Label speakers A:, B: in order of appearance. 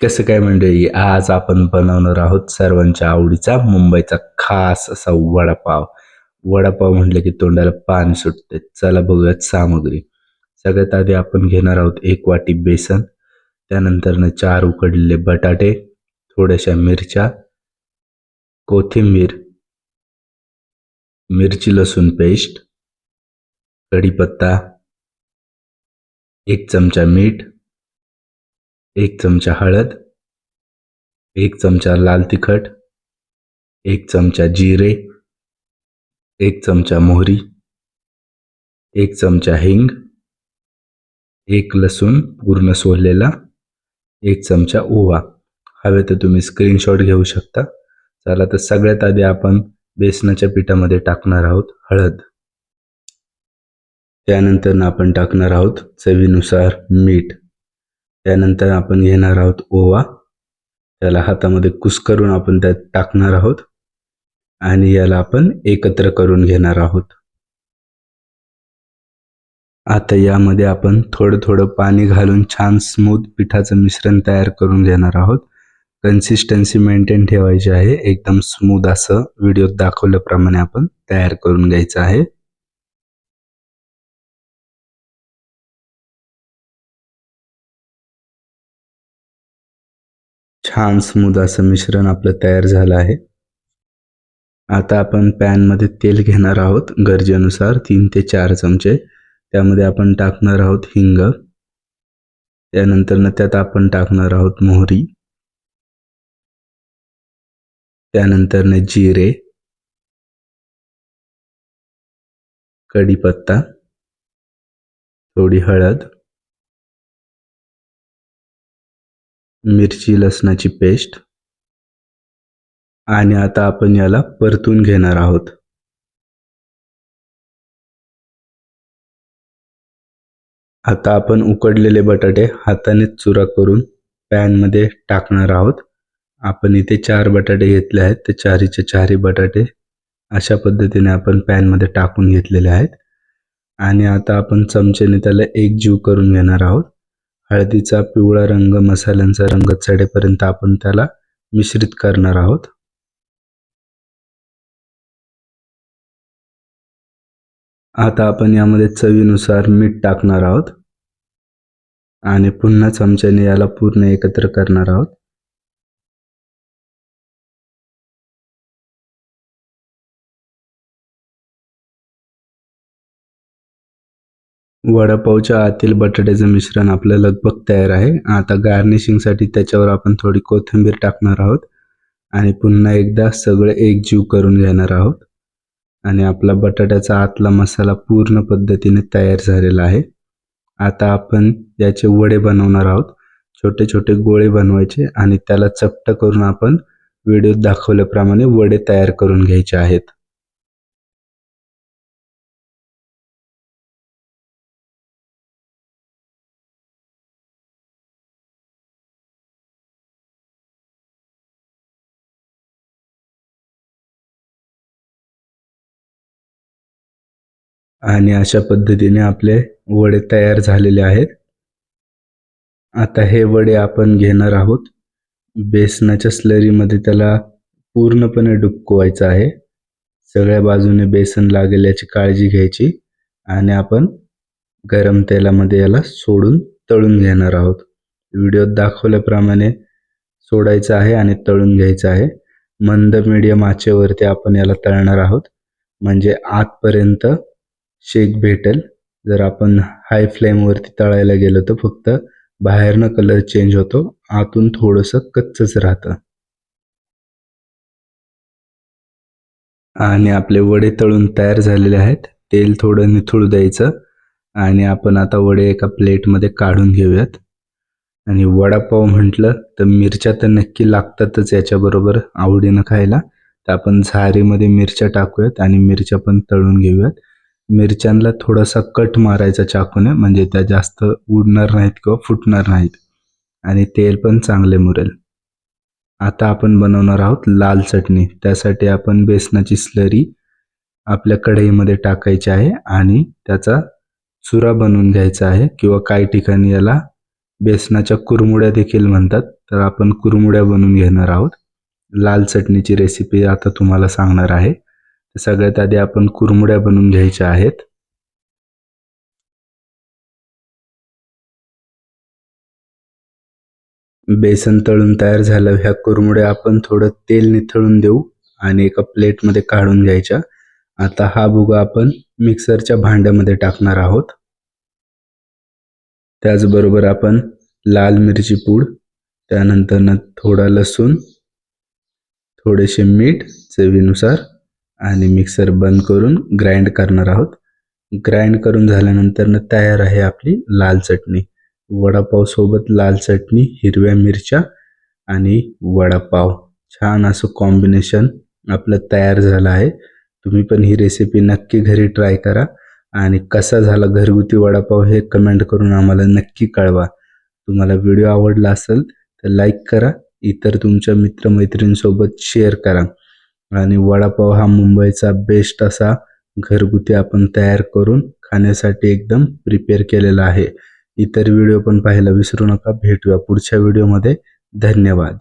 A: कसं काय मंडळी आज आपण बनवणार आहोत सर्वांच्या आवडीचा मुंबईचा खास असा वडापाव. वडापाव म्हटलं की तोंडाला पाणी सुटते. चला बघूयात सामग्री. सगळ्यात आधी आपण घेणार आहोत एक वाटी बेसन त्यानंतर चार उकडलेले बटाटे थोड्याशा मिरच्या कोथिंबीर मिरची लसूण पेस्ट कढीपत्ता एक चमचा मीठ एक चमचा हळद एक चमचा लाल तिखट एक चमचा जिरे एक चमचा मोहरी एक चमचा हिंग एक लसूण पूर्ण सोललेला एक चमचा ओवा. हवे तर तुम्ही स्क्रीनशॉट घेऊ शकता. चला तर सगळ्यात आधी आपण बेसनाच्या पिठामध्ये टाकणार आहोत हळद. त्यानंतर आपण टाकणार आहोत चवीनुसार मीठ. त्यानंतर आपण घेणार आहोत ओवा. त्याला हातामध्ये कुस्करून आपण त्यात टाकणार आहोत. आणि याला आपण एकत्र करून घेणार आहोत. आता यामध्ये आपण थोडं थोडं पाणी घालून छान स्मूथ पिठाचं मिश्रण तयार करून घेणार आहोत. कन्सिस्टन्सी मेंटेन ठेवायची आहे. एकदम स्मूथ असं व्हिडिओत दाखवल्याप्रमाणे आपण तयार करून घ्यायचं आहे. छान स्मूद असं मिश्रण आपलं तयार झालं आहे. आता आपण पॅनमध्ये तेल घेणार आहोत. गरजेनुसार तीन ते चार चमचे. त्यामध्ये आपण टाकणार आहोत हिंग. त्यानंतर त्यात आपण टाकणार आहोत मोहरी. त्यानंतर जिरे. कढीपत्ता. थोडी हळद. मिरची लसणाची पेस्ट. आणि आता आपण याला परतून घेणार आहोत. आता आपण उकडलेले बटाटे हाताने चुरा करून पॅनमध्ये टाकणार आहोत. आपण इथे चार बटाटे घेतले आहेत. ते चारीचे चारी बटाटे अशा पद्धतीने आपण पॅनमध्ये टाकून घेतलेले आहेत. आणि आता आपण चमचेने त्याला एक जीव करून घेणार आहोत. हळदीचा पिवळा रंग मसाल्यांचा रंग चढेपर्यंत आपण त्याला मिश्रित करणार आहोत. आता आपण यामध्ये चवीनुसार मीठ टाकणार आहोत. आणि पुन्हा चमच्याने याला पूर्ण एकत्र करणार आहोत. वडापावच्या आतील बटाट्याचं मिश्रण आपलं लगभग तयार आहे. आता गार्निशिंगसाठी त्याच्यावर आपण थोडी कोथिंबीर टाकणार आहोत. आणि पुन्हा एकदा सगळे एकजीव करून घेणार आहोत. आणि आपला बटाट्याचा आतला मसाला पूर्ण पद्धतीने तयार झालेला आहे. आता आपण याचे वडे बनवणार आहोत. छोटे छोटे गोळे बनवायचे आणि त्याला चपट करून आपण व्हिडिओत दाखवल्याप्रमाणे वडे तयार करून घ्यायचे आहेत. आणि अशा पद्धतीने आपले वडे तयार झालेले आहेत. आता हे वडे आपण घेणार आहोत. बेसनाच्या स्लरीमध्ये त्याला पूर्णपणे डुबकवायचं आहे. सगळ्या बाजूने बेसन लागेल याची काळजी घ्यायची आणि आपण गरम तेलामध्ये याला सोडून तळून घेणार आहोत. व्हिडिओत दाखवल्याप्रमाणे सोडायचं आहे आणि तळून घ्यायचं आहे. मंद मिडियम आचेवरती आपण याला तळणार आहोत. म्हणजे आतपर्यंत शेक भेटेल. जर आपण हाय फ्लेमवरती तळायला गेलो तर फक्त बाहेरनं कलर चेंज होतो. आतून थोडंसं कच्चच राहतं. आणि आपले वडे तळून तयार झालेले आहेत. तेल थोडं निथळू द्यायचं. आणि आपण आता वडे एका प्लेटमध्ये काढून घेऊयात. आणि वडापाव म्हटलं तर मिरच्या तर नक्की लागतातच याच्याबरोबर आवडीनं खायला. तर आपण झारीमध्ये मिरच्या टाकूयात आणि मिरच्या पण तळून घेऊयात. मिरच्यांना थोडासा कट मारायचा चाकूने म्हणजे त्या जास्त उडणार नाहीत किंवा फुटणार नाहीत. आणि तेल पण चांगले मुरेल. आता आपण बनवणार आहोत लाल चटणी. त्यासाठी आपण बेसनाची स्लरी आपल्या कढईमध्ये टाकायची आहे आणि त्याचा चुरा बनवून घ्यायचा आहे किंवा काही ठिकाणी याला बेसनाच्या कुरमुड्या देखील म्हणतात. तर आपण कुरमुड्या बनवून घेणार आहोत. लाल चटणीची रेसिपी आता तुम्हाला सांगणार आहे. सगळ्यात आधी आपण कुरमुड्या बनवून घ्यायच्या आहेत. बेसन तळून तयार झालं ह्या कुरमुड्या आपण थोडं तेल निथळून देऊ आणि एका प्लेटमध्ये काढून घ्यायच्या. आता हा भुगा आपण मिक्सरच्या भांड्यामध्ये टाकणार आहोत. त्याचबरोबर आपण लाल मिरची पूड त्यानंतर थोडा लसूण थोडेसे मीठ चवीनुसार आणि मिक्सर बंद करून ग्राइंड करणार आहोत. ग्राइंड करून झाल्यानंतर तयार आहे आपली लाल चटणी. वडापाव सोबत लाल चटणी हिरव्या मिरच्या आणि वडापाव. छान असं कॉम्बिनेशन आपलं तयार झालं आहे. तुम्ही पण ही रेसिपी नक्की घरी ट्राय करा. आणि कसा झाला घरगुती वडापाव हे कमेंट करून आम्हाला नक्की कळवा. तुम्हाला व्हिडिओ आवडला असेल तर लाईक करा. इतर तुमच्या मित्रमैत्रिणींसोबत शेअर करा. आणि वडापाव हा मुंबईचा बेस्ट असा घरगुती आपण तयार करून खाण्यासाठी एकदम प्रिपेअर केलेला आहे. इतर व्हिडिओ पण पाहायला विसरू नका. भेटूया पुढच्या व्हिडिओमध्ये धन्यवाद.